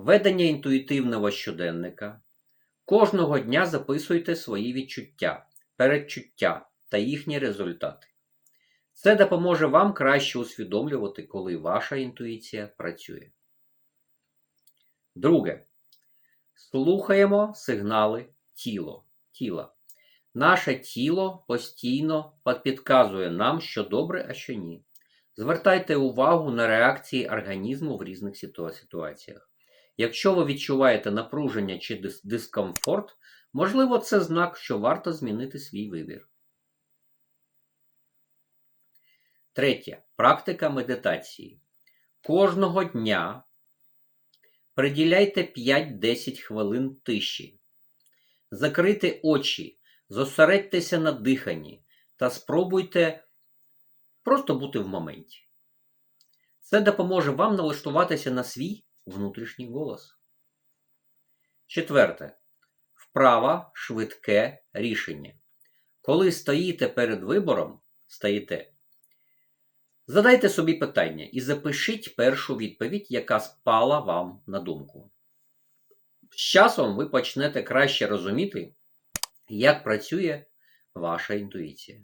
Ведення інтуїтивного щоденника. Кожного дня записуйте свої відчуття, передчуття та їхні результати. Це допоможе вам краще усвідомлювати, коли ваша інтуїція працює. Друге. Слухаємо сигнали тіло, тіла. Наше тіло постійно підказує нам, що добре, а що ні. Звертайте увагу на реакції організму в різних ситуаціях. Якщо ви відчуваєте напруження чи дис- дискомфорт, можливо, це знак, що варто змінити свій вибір. Третє. Практика медитації. Кожного дня приділяйте 5-10 хвилин тиші. Закрийте очі, зосередьтеся на диханні та спробуйте просто бути в моменті. Це допоможе вам налаштуватися на свій внутрішній голос. Четверте. Вправа швидке рішення. Коли стоїте перед вибором, стоїте. Задайте собі питання і запишіть першу відповідь, яка спала вам на думку. З часом ви почнете краще розуміти, як працює ваша інтуїція.